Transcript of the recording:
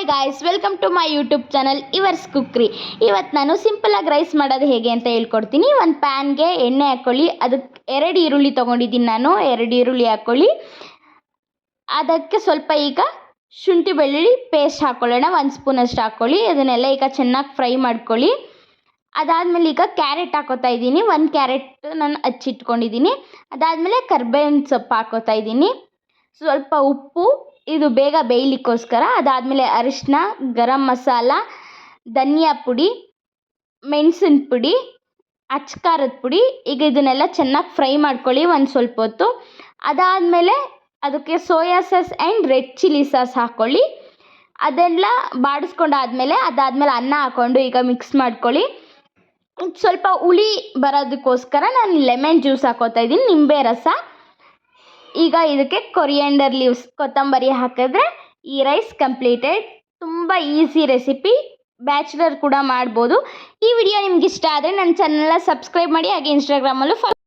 Hi guys welcome to my YouTube channel yours cookery ಇವತ್ತು ನಾನು ಸಿಂಪಲಾಗಿ ರೈಸ್ ಮಾಡೋದು ಹೇಗೆ ಅಂತ ಹೇಳ್ಕೊಡ್ತೀನಿ. ಒಂದು ಪ್ಯಾನ್ಗೆ ಎಣ್ಣೆ ಹಾಕ್ಕೊಳ್ಳಿ ಅದಕ್ಕೆ ಎರಡು ಈರುಳ್ಳಿ ತೊಗೊಂಡಿದ್ದೀನಿ ನಾನು. ಎರಡು ಈರುಳ್ಳಿ ಹಾಕ್ಕೊಳ್ಳಿ ಅದಕ್ಕೆ ಸ್ವಲ್ಪ ಈಗ ಶುಂಠಿ ಬೆಳ್ಳುಳ್ಳಿ ಪೇಸ್ಟ್ ಹಾಕ್ಕೊಳ್ಳೋಣ ಒಂದು ಸ್ಪೂನಷ್ಟು ಹಾಕ್ಕೊಳ್ಳಿ ಅದನ್ನೆಲ್ಲ ಈಗ ಚೆನ್ನಾಗಿ ಫ್ರೈ ಮಾಡ್ಕೊಳ್ಳಿ. ಅದಾದಮೇಲೆ ಈಗ ಕ್ಯಾರೆಟ್ ಹಾಕೋತಾ ಇದ್ದೀನಿ. ಒಂದು ಕ್ಯಾರೆಟ್ ನಾನು ಹಚ್ಚಿಟ್ಕೊಂಡಿದ್ದೀನಿ. ಅದಾದಮೇಲೆ ಕರ್ಬೇವಿನ ಸೊಪ್ಪು ಹಾಕೋತಾ ಇದ್ದೀನಿ. ಸ್ವಲ್ಪ ಉಪ್ಪು ಇದು ಬೇಗ ಬೇಯಲಿಕ್ಕೋಸ್ಕರ ಅದಾದಮೇಲೆ ಅರಿಶಿನ ಗರಂ ಮಸಾಲ, ಧನಿಯಾ ಪುಡಿ, ಮೆಣಸಿನ ಪುಡಿ ಅಚ್ಚ ಖಾರದ ಪುಡಿ. ಈಗ ಇದನ್ನೆಲ್ಲ ಚೆನ್ನಾಗಿ ಫ್ರೈ ಮಾಡ್ಕೊಳ್ಳಿ ಒಂದು ಸ್ವಲ್ಪ ಹೊತ್ತು. ಅದಾದಮೇಲೆ ಅದಕ್ಕೆ soya sauce and red chilli sauce ಹಾಕ್ಕೊಳ್ಳಿ ಅದೆಲ್ಲ ಬಾಡಿಸ್ಕೊಂಡಾದ್ಮೇಲೆ ಅದಾದಮೇಲೆ ಅನ್ನ ಹಾಕ್ಕೊಂಡು ಈಗ ಮಿಕ್ಸ್ ಮಾಡ್ಕೊಳ್ಳಿ. ಸ್ವಲ್ಪ ಹುಳಿ ಬರೋದಕ್ಕೋಸ್ಕರ ನಾನು ಲೆಮನ್ ಜ್ಯೂಸ್ ಹಾಕೋತಾ ಇದ್ದೀನಿ, ನಿಂಬೆ ರಸ. ಈಗ ಇದಕ್ಕೆ ಕೊರಿಯಂಡರ್ ಲೀವ್ಸ್ ಕೊತ್ತಂಬರಿ ಹಾಕಿದ್ರೆ ಈ ರೈಸ್ ಕಂಪ್ಲೀಟೆಡ್ ತುಂಬ ಈಸಿ ರೆಸಿಪಿ ಬ್ಯಾಚುಲರ್ ಕೂಡ ಮಾಡ್ಬೋದು. ಈ ವಿಡಿಯೋ ನಿಮ್ಗೆ ಇಷ್ಟ ಆದರೆ ನನ್ನ ಚಾನಲ್ನ ಸಬ್ಸ್ಕ್ರೈಬ್ ಮಾಡಿ, ಹಾಗೆ ಇನ್ಸ್ಟಾಗ್ರಾಮಲ್ಲೂ ಫಾಲೋ